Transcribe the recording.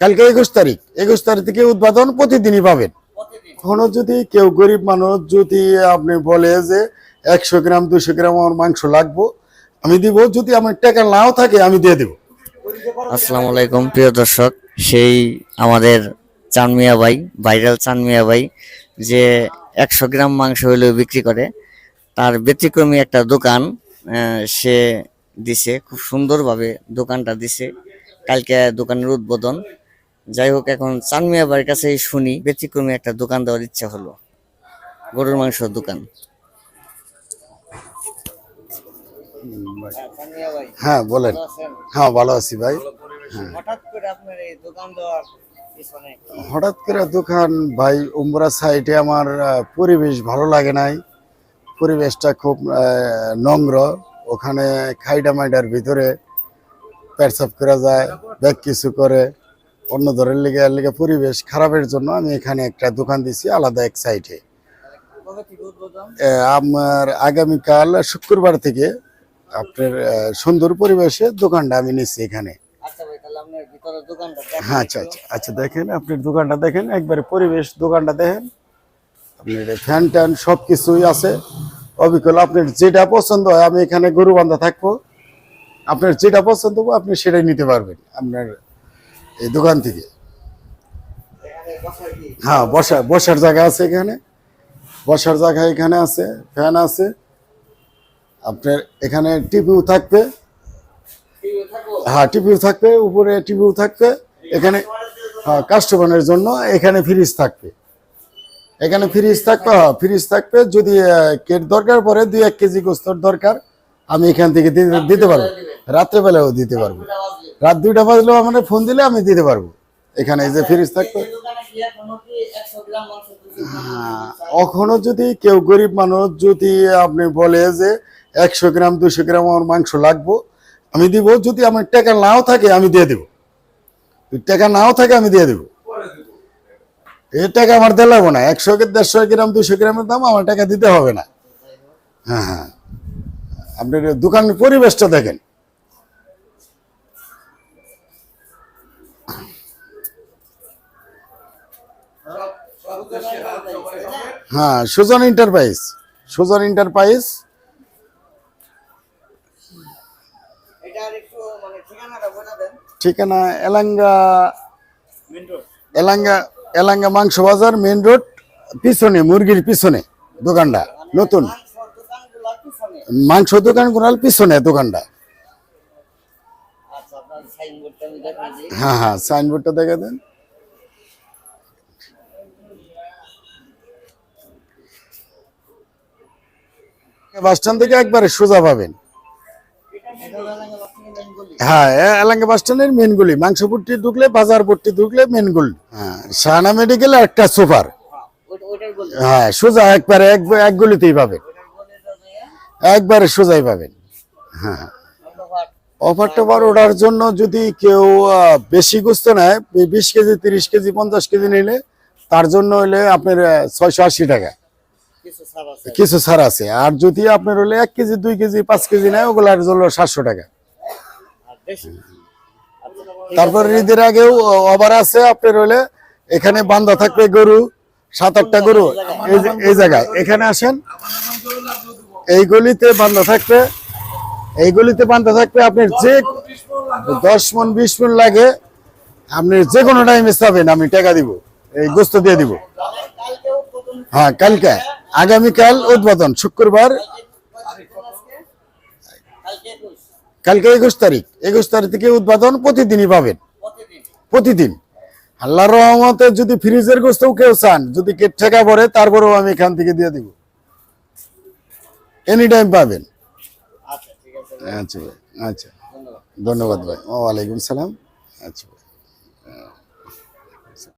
কালকে একুশ তারিখ। একুশ তারিখ থেকে উদ্বোধন প্রতিদিনই পাবেন। কখনো যদি কেউ গরিব মানুষ যদি আপনি বলে যে একশো গ্রাম দুশো গ্রাম আমার মাংস লাগবো আমি দিব। যদি আমার টাকা নাও থাকে আমি দিয়ে দেবো। আসসালামু আলাইকুম প্রিয় দর্শক। সেই আমাদের চানমিয়া ভাই ভাইরাল চানমিয়া ভাই যে একশো গ্রাম মাংস হইলেও বিক্রি করে তার ব্যতিক্রমী একটা দোকান সে দিছে খুব সুন্দরভাবে দোকানটা দিছে। কালকে দোকানের উদ্বোধন। যাই হোক এখন চানমিয়া ভাইয়ের কাছেই শুনি ব্যতিক্রমী একটা দোকান দেওয়ার ইচ্ছা হলো। গরুর মাংসর দোকান। হ্যাঁ বলেন। হ্যাঁ ভালো আছি ভাই। হঠাৎ করে দোকান দেওয়ার পিছনে হঠাৎ করে দোকান ভাই উমরা সাইডে আমার পরিবেশ ভালো লাগে নাই। পরিবেশটা খুব নম্র ওখানে খাইডা মাইডার ভিতরে পেটসাপ করা যায় ব্যাগ কিছু করে। অন্য ধরের লিগে লিগে পরিবেশ খারাপের জন্য আমি এখানে একটা দোকান দিছি আলাদা এক সাইডে আমার আগামীকাল শুক্রবার থেকে আপনার সুন্দর পরিবেশে দোকানটা আমি নিচ্ছি এখানে। আচ্ছা আপনার হ্যাঁ আচ্ছা আচ্ছা আচ্ছা দেখেন আপনি দোকানটা দেখেন একবারে পরিবেশ দোকানটা দেখেন। আপনার ফ্যান ট্যান সব কিছুই আছে। অবিকল আপনার যেটা পছন্দ হয় আমি এখানে গরু বান্ধা থাকব। আপনার যেটা পছন্দ হবে আপনি সেটাই নিতে পারবেন। আপনার এই দোকান থেকে। হ্যাঁ বসা, বসার জায়গা আছে এখানে। বসার জায়গা এখানে আছে, ফ্যান আছে। আপনার এখানে টিভিও থাকবে। হ্যাঁ টিভিও থাকবে, উপরে টিভিও থাকবে। এখানে হ্যাঁ কাস্টমারের জন্য এখানে ফ্রিজ থাকবে। এখানে ফ্রিজ থাকবে হ্যাঁ ফ্রিজ থাকবে। যদি কেট দরকার পড়ে, দুই এক কেজি গোস্তর দরকার। আমি এখান থেকে দিতে- পারব। রাত্রেবেলাও দিতে পারব। রাত দুইটা বাজলেও আমার ফোন দিলে আমি দিতে পারব। এখানে এই যে ফ্রিজ থাকবে। হ্যাঁ, কখনো যদি কেউ গরিব মানুষ যদি আপনি বলে যে একশো গ্রাম দুশো গ্রাম আমার মাংস লাগবো আমি দিব। যদি আমার টাকা নাও থাকে আমি দিয়ে দেবো। টাকা নাও থাকে আমি দিয়ে দেবো। এ টাকা আমার দিতে লাগবো না। একশো দেড়শো গ্রাম দুশো গ্রামের দাম আমার টাকা দিতে হবে না। হ্যাঁ হ্যাঁ। আপনার দোকানের পরিবেশটা দেখেন। হ্যাঁ সুজন এন্টারপ্রাইজ সুজন দেন ঠিকানা এলাঙ্গা এলাঙ্গা এলাঙ্গা মাংস বাজার মেন রোড, পিছনে, মুরগির পিছনে, দোকানটা, নতুন। মাংস দোকান কোনাল পিছনে দোকানটা। আচ্ছা হ্যাঁ হ্যাঁ সাইনবোর্ডটা দেখে দেন। বাস স্ট্যান্ড থেকে একবারে সোজা পাবেন। হ্যাঁ এ- এলাঙ্গা বাস স্ট্যান্ডের মেন গুলি। মাংসপুরটি ঢুকলে বাজার পট্টি ঢুকলে মেন গুলি। হ্যাঁ শাহানা মেডিকেল একটা সুপার। বলি হ্যাঁ সোজা একবারে এক এক গলিতেই পাবেন। একবারে সোজাই পাবেন। হ্যাঁ অফার টফার ওঠার জন্য যদি কেউ বেশি গোস্ত নেয় বিশ কেজি, তিরিশ কেজি, পঞ্চাশ কেজি নিলে তার জন্য হলে আপনার ছয়শো আশি টাকা। কিছু ছাড় আছে। আর যদি আপনার হলে এক কেজি, দুই কেজি, পাঁচ কেজি নেয়, ওগুলার জন্য সাতশো টাকা। তারপর ঈদের আগেও অবার আছে আপনার হলে। এখানে বান্ধা থাকবে গরু, সাত আটটা গরু। এই জায়গায়। এখানে আসেন। এই গলিতে বান্ধা থাকবে, এই গলিতে বান্ধা থাকবে আপনার যে দশ মন, বিশ মন লাগে, আপনি যে কোনো টাইমে চাবেন, আমি টাকা দিব, এই গোস্ত দিয়ে দিব। হ্যাঁ কালকে, আগামীকাল উদ্বোধন, শুক্রবার, কালকে একুশ তারিখ একুশ তারিখ থেকে উদ্বোধন প্রতিদিনই পাবেন, প্রতিদিন। আল্লাহর রহমতে যদি ফ্রিজের গোস্ত কেউ চান, যদি কে ঠেকা পড়ে তারপরেও আমি এখান থেকে দিয়ে দিব। এনি টাইম পাবেন। আচ্ছা আচ্ছা ভাই, আচ্ছা। ধন্যবাদ ভাই। ওয়ালাইকুম সালাম। আচ্ছা ভাই।